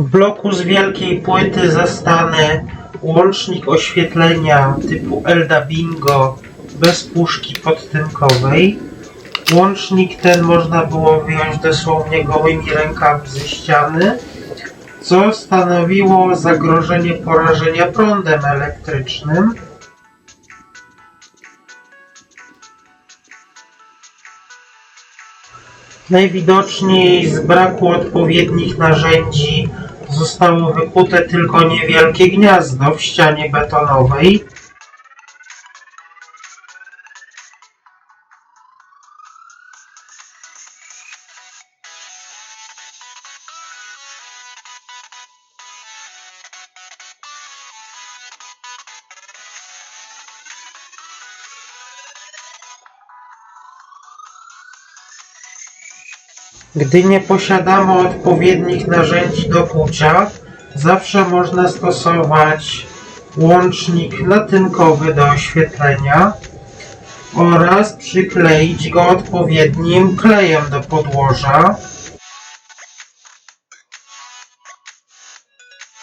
W bloku z wielkiej płyty zastany łącznik oświetlenia typu Elda Bingo bez puszki podtynkowej. Łącznik ten można było wyjąć dosłownie gołymi rękami ze ściany, co stanowiło zagrożenie porażenia prądem elektrycznym. Najwidoczniej z braku odpowiednich narzędzi zostało wykute tylko niewielkie gniazdo w ścianie betonowej. Gdy nie posiadamy odpowiednich narzędzi do kucia, zawsze można stosować łącznik natynkowy do oświetlenia oraz przykleić go odpowiednim klejem do podłoża.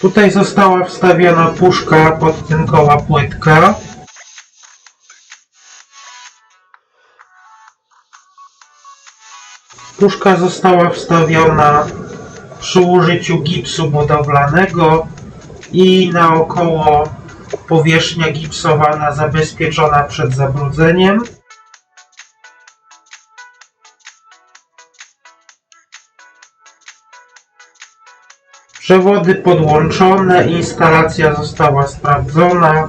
Tutaj została wstawiona puszka podtynkowa płytka. Puszka została wstawiona przy użyciu gipsu budowlanego i naokoło powierzchnia gipsowana zabezpieczona przed zabrudzeniem. Przewody podłączone, instalacja została sprawdzona.